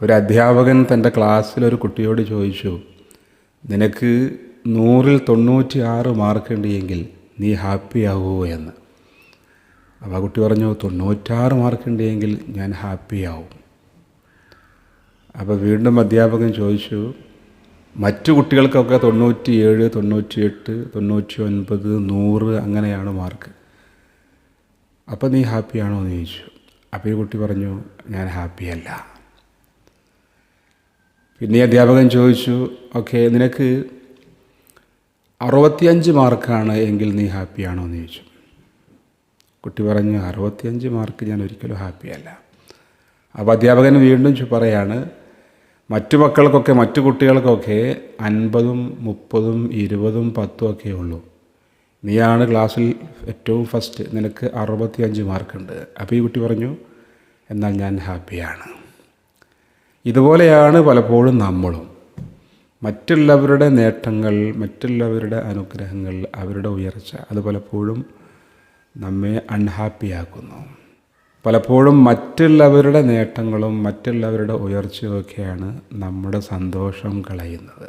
ഒരു അധ്യാപകൻ തന്റെ ക്ലാസ്സിലൊരു കുട്ടിയോട് ചോദിച്ചു നിനക്ക് നൂറിൽ തൊണ്ണൂറ്റി ആറ് മാർക്ക് ഉണ്ടെങ്കിൽ നീ ഹാപ്പി ആവുമോ എന്ന്. അപ്പോൾ ആ കുട്ടി പറഞ്ഞു തൊണ്ണൂറ്റാറ് മാർക്ക് ഉണ്ടെങ്കിൽ ഞാൻ ഹാപ്പി ആവും. അപ്പോൾ വീണ്ടും അധ്യാപകൻ ചോദിച്ചു മറ്റു കുട്ടികൾക്കൊക്കെ തൊണ്ണൂറ്റിയേഴ് തൊണ്ണൂറ്റിയെട്ട് തൊണ്ണൂറ്റി ഒൻപത് നൂറ് അങ്ങനെയാണ് മാർക്ക് അപ്പോൾ നീ ഹാപ്പിയാണോ എന്ന് ചോദിച്ചു. അപ്പോൾ ഈ കുട്ടി പറഞ്ഞു ഞാൻ ഹാപ്പിയല്ല പിന്നെ അധ്യാപകൻ ചോദിച്ചു ഓക്കെ നിനക്ക് അറുപത്തിയഞ്ച് മാർക്കാണ് എങ്കിൽ നീ ഹാപ്പിയാണോ? എന്ന് ചോദിച്ചു. കുട്ടി പറഞ്ഞു അറുപത്തിയഞ്ച് മാർക്ക് ഞാൻ ഒരിക്കലും ഹാപ്പിയല്ല. അപ്പോൾ അധ്യാപകൻ വീണ്ടും പറയാണ് മറ്റു മക്കൾക്കൊക്കെ മറ്റു കുട്ടികൾക്കൊക്കെ അൻപതും മുപ്പതും ഇരുപതും പത്തും ഒക്കെ ഉള്ളൂ. നീയാണ് ക്ലാസ്സിൽ ഏറ്റവും ഫസ്റ്റ് നിനക്ക് അറുപത്തിയഞ്ച് മാർക്കുണ്ട്. അപ്പോൾ ഈ കുട്ടി പറഞ്ഞു എന്നാൽ ഞാൻ ഹാപ്പിയാണ്. ഇതുപോലെയാണ് പലപ്പോഴും നമ്മളും. മറ്റുള്ളവരുടെ നേട്ടങ്ങൾ മറ്റുള്ളവരുടെ അനുഗ്രഹങ്ങൾ അവരുടെ ഉയർച്ച അത് പലപ്പോഴും നമ്മെ അൺഹാപ്പിയാക്കുന്നു പലപ്പോഴും മറ്റുള്ളവരുടെ നേട്ടങ്ങളും മറ്റുള്ളവരുടെ ഉയർച്ചയൊക്കെയാണ് നമ്മുടെ സന്തോഷം കളയുന്നത്.